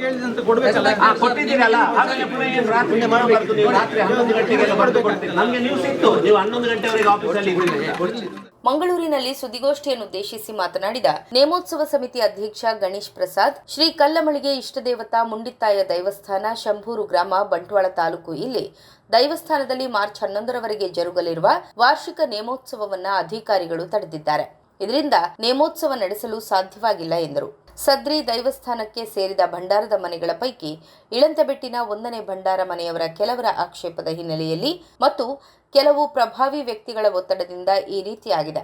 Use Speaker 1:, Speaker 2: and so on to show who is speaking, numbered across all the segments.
Speaker 1: ಕೇಳಿದಂತ ಸುದ್ದಿಗೋಷ್ಠಿಯನ್ನು
Speaker 2: ಉದ್ದೇಶಿಸಿ ಕೊಟ್ಟಿದ್ದೀರಲ್ಲ. ಹಾಗಾಗಿ ಪುನಃ ಏನು ರಾತ್ರಿ ಮಾಡಬಾರ್ದು ನೀವು ರಾತ್ರಿ ಹನ್ನೊಂದು ಗಂಟೆಗೆಲ್ಲ ಬರೆದು ಕೊಡ್ತೀರಿ. ನಮ್ಗೆ ನೀವು ಸಿಕ್ತು ನೀವು ಹನ್ನೊಂದು ಗಂಟೆವರೆಗೆ ಆಫೀಸಲ್ಲಿ ಇದ್ದೀರಿ. ಅಂತ.
Speaker 3: ಮಂಗಳೂರಿನಲ್ಲಿ ಸುದ್ದಿಗೋಷ್ಠಿಯನ್ನುದ್ದೇಶಿಸಿ ಮಾತನಾಡಿದ ನೇಮೋತ್ಸವ ಸಮಿತಿ ಅಧ್ಯಕ್ಷ ಗಣೇಶ್ ಪ್ರಸಾದ್ ಶ್ರೀ ಕಲ್ಲಮಳಿಗೆ ಇಷ್ಟದೇವತಾ ಮುಂಡಿತ್ತಾಯ ದೈವಸ್ಥಾನ ಶಂಭೂರು ಗ್ರಾಮ ಬಂಟ್ವಾಳ ತಾಲೂಕು ಇಲ್ಲಿ ದೈವಸ್ಥಾನದಲ್ಲಿ ಮಾರ್ಚ್ ಹನ್ನೊಂದರವರೆಗೆ ಜರುಗಲಿರುವ ವಾರ್ಷಿಕ ನೇಮೋತ್ಸವವನ್ನ ಅಧಿಕಾರಿಗಳು ತಡೆದಿದ್ದಾರೆ. ಇದರಿಂದ ನೇಮೋತ್ಸವ ನಡೆಸಲು ಸಾಧ್ಯವಾಗಿಲ್ಲ ಎಂದರು. ಸದ್ರಿ ದೈವಸ್ಥಾನಕ್ಕೆ ಸೇರಿದ ಭಂಡಾರದ ಮನೆಗಳ ಪೈಕಿ ಇಳಂತಬೆಟ್ಟಿನ ಒಂದನೇ ಭಂಡಾರ ಮನೆಯವರ ಕೆಲವರ ಆಕ್ಷೇಪದ ಹಿನ್ನೆಲೆಯಲ್ಲಿ ಮತ್ತು ಕೆಲವು ಪ್ರಭಾವಿ ವ್ಯಕ್ತಿಗಳ ಒತ್ತಡದಿಂದ ಈ ರೀತಿಯಾಗಿದೆ.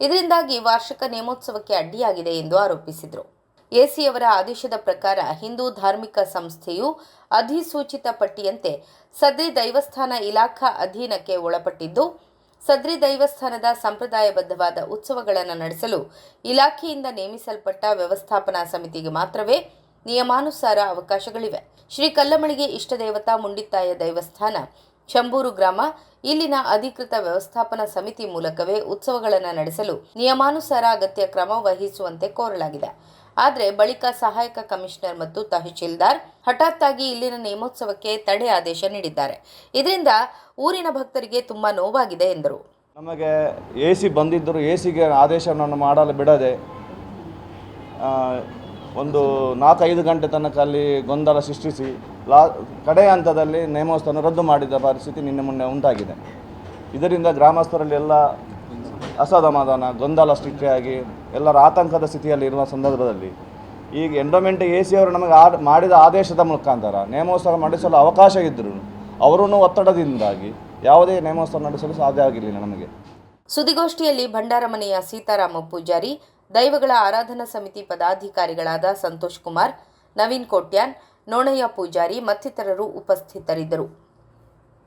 Speaker 3: ಇದರಿಂದಾಗಿ ವಾರ್ಷಿಕ ನೇಮೋತ್ಸವಕ್ಕೆ ಅಡ್ಡಿಯಾಗಿದೆ ಎಂದು ಆರೋಪಿಸಿದರು. ಎಸಿಯವರ ಆದೇಶದ ಪ್ರಕಾರ ಹಿಂದೂ ಧಾರ್ಮಿಕ ಸಂಸ್ಥೆಯು ಅಧಿಸೂಚಿತ ಪಟ್ಟಿಯಂತೆ ಸದ್ರಿ ದೈವಸ್ಥಾನ ಇಲಾಖಾ ಅಧೀನಕ್ಕೆ ಒಳಪಟ್ಟಿದ್ದು ಸದ್ರಿ ದೈವಸ್ಥಾನದ ಸಂಪ್ರದಾಯಬದ್ಧವಾದ ಉತ್ಸವಗಳನ್ನು ನಡೆಸಲು ಇಲಾಖೆಯಿಂದ ನೇಮಿಸಲ್ಪಟ್ಟ ವ್ಯವಸ್ಥಾಪನಾ ಸಮಿತಿಗೆ ಮಾತ್ರವೇ ನಿಯಮಾನುಸಾರ ಅವಕಾಶಗಳಿವೆ. ಶ್ರೀ ಕಲ್ಲಮಳಿಗೆ ಇಷ್ಟದೇವತಾ ಮುಂಡಿತ್ತಾಯ ದೈವಸ್ಥಾನ ಚಂಬೂರು ಗ್ರಾಮ, ಇಲ್ಲಿನ ಅಧಿಕೃತ ವ್ಯವಸ್ಥಾಪನಾ ಸಮಿತಿ ಮೂಲಕವೇ ಉತ್ಸವಗಳನ್ನು ನಡೆಸಲು ನಿಯಮಾನುಸಾರ ಅಗತ್ಯ ಕ್ರಮ ವಹಿಸುವಂತೆ ಕೋರಲಾಗಿದೆ. ಆದರೆ ಬಳಿಕ ಸಹಾಯಕ ಕಮಿಷನರ್ ಮತ್ತು ತಹಶೀಲ್ದಾರ್ ಹಠಾತ್ತಾಗಿ ಇಲ್ಲಿನ ನೇಮೋತ್ಸವಕ್ಕೆ ತಡೆ ಆದೇಶ ನೀಡಿದ್ದಾರೆ. ಇದರಿಂದ ಊರಿನ ಭಕ್ತರಿಗೆ ತುಂಬಾ ನೋವಾಗಿದೆ ಎಂದರು.
Speaker 4: ನಮಗೆ ಎ ಸಿ ಬಂದಿದ್ದರು ಎ ಸಿಗೆ ಆದೇಶವನ್ನು ಮಾಡಲು ಬಿಡದೆ ಒಂದು ನಾಲ್ಕೈದು ಗಂಟೆ ತನಕ ಅಲ್ಲಿ ಗೊಂದಲ ಸೃಷ್ಟಿಸಿ ಲಾ, ಕಡೆ ಹಂತದಲ್ಲಿ ನೇಮೋತ್ಸವವನ್ನು ರದ್ದು ಮಾಡಿದ ಪರಿಸ್ಥಿತಿ ನಿನ್ನೆ ಮೊನ್ನೆ ಉಂಟಾಗಿದೆ. ಇದರಿಂದ ಗ್ರಾಮಸ್ಥರಲ್ಲಿ ಎಲ್ಲ ಅಸಮಾಧಾನ, ಗೊಂದಲ ಸೃಷ್ಟಿಯಾಗಿ ಎಲ್ಲರ ಆತಂಕದ ಸ್ಥಿತಿಯಲ್ಲಿ ಇರುವ ಸಂದರ್ಭದಲ್ಲಿ ಈಗ ಎಂಡೋಮೆಂಟ್ ಎ ಸಿ ಅವರು ನಮಗೆ ಆದ ಮಾಡಿದ ಆದೇಶದ ಮುಖಾಂತರ ನೇಮೋತ್ಸವ ನಡೆಸಲು ಅವಕಾಶ ಇದ್ದರೂ ಅವರೂ ಒತ್ತಡದಿಂದಾಗಿ ಯಾವುದೇ ನೇಮೋತ್ಸವ ನಡೆಸಲು ಸಾಧ್ಯ ಆಗಿರಲಿಲ್ಲ ನಮಗೆ.
Speaker 3: ಸುದ್ದಿಗೋಷ್ಠಿಯಲ್ಲಿ ಭಂಡಾರಮನೆಯ ಸೀತಾರಾಮ ಪೂಜಾರಿ, ದೈವಗಳ ಆರಾಧನಾ ಸಮಿತಿ ಪದಾಧಿಕಾರಿಗಳಾದ ಸಂತೋಷ್ ಕುಮಾರ್, ನವೀನ್ ಕೋಟ್ಯಾನ್, ನೋಣಯ್ಯ ಪೂಜಾರಿ ಮತ್ತಿತರರು ಉಪಸ್ಥಿತರಿದ್ದರು.